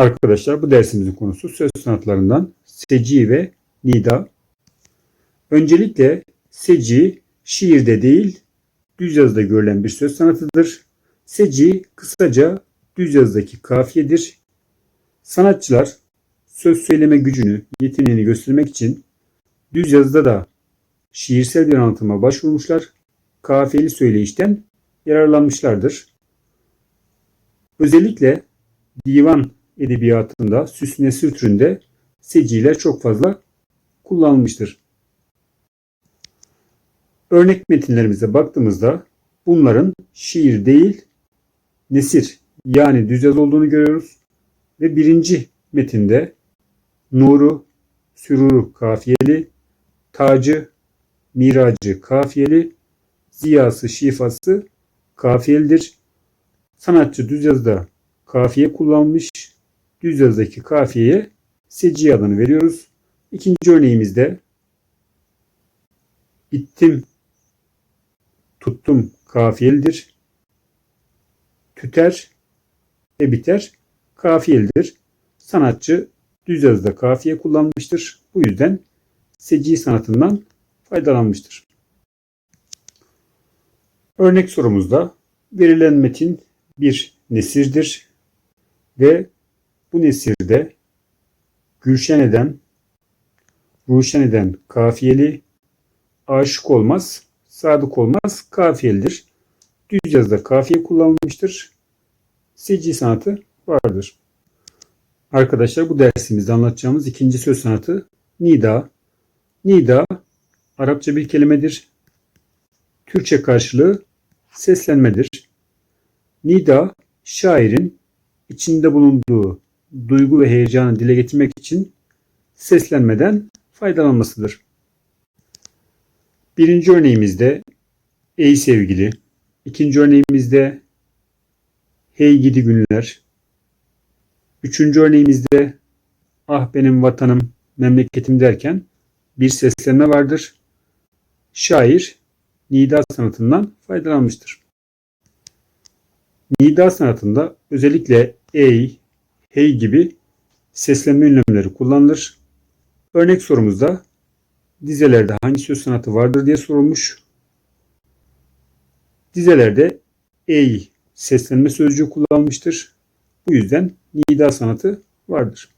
Arkadaşlar bu dersimizin konusu söz sanatlarından seci ve nida. Öncelikle seci şiirde değil düz yazıda görülen bir söz sanatıdır. Seci kısaca düz yazıdaki kafiyedir. Sanatçılar söz söyleme gücünü, yeteneğini göstermek için düz yazıda da şiirsel bir anlatıma başvurmuşlar. Kafiyeli söyleyişten yararlanmışlardır. Özellikle divan edebiyatında, süs nesir türünde seciler çok fazla kullanılmıştır. Örnek metinlerimize baktığımızda bunların şiir değil, nesir yani düz yazı olduğunu görüyoruz. Ve birinci metinde nuru, süruru kafiyeli, tacı, miracı kafiyeli, ziyası, şifası kafiyelidir. Sanatçı düz yazıda kafiye kullanmış. Düz yazıdaki kafiyeye seci adını veriyoruz. İkinci örneğimizde ittim, tuttum kafiyelidir. Tüter ve biter kafiyelidir. Sanatçı düz yazıda kafiye kullanmıştır. Bu yüzden seci sanatından faydalanmıştır. Örnek sorumuzda verilen metin bir nesirdir ve bu nesirde Gülşen eden, Ruşen eden kafiyeli, aşık olmaz, sadık olmaz kafiyelidir. Düz yazıda kafiye kullanılmıştır. Seci sanatı vardır. Arkadaşlar bu dersimizde anlatacağımız ikinci söz sanatı nida. Nida Arapça bir kelimedir. Türkçe karşılığı seslenmedir. Nida şairin içinde bulunduğu duygu ve heyecanı dile getirmek için seslenmeden faydalanmasıdır. Birinci örneğimizde ey sevgili, ikinci örneğimizde hey gidi günler, üçüncü örneğimizde ah benim vatanım, memleketim derken bir seslenme vardır. Şair nida sanatından faydalanmıştır. Nida sanatında özellikle ey, hey gibi seslenme ünlemleri kullanılır. Örnek sorumuzda dizelerde hangi söz sanatı vardır diye sorulmuş. Dizelerde ey seslenme sözcüğü kullanılmıştır. Bu yüzden nida sanatı vardır.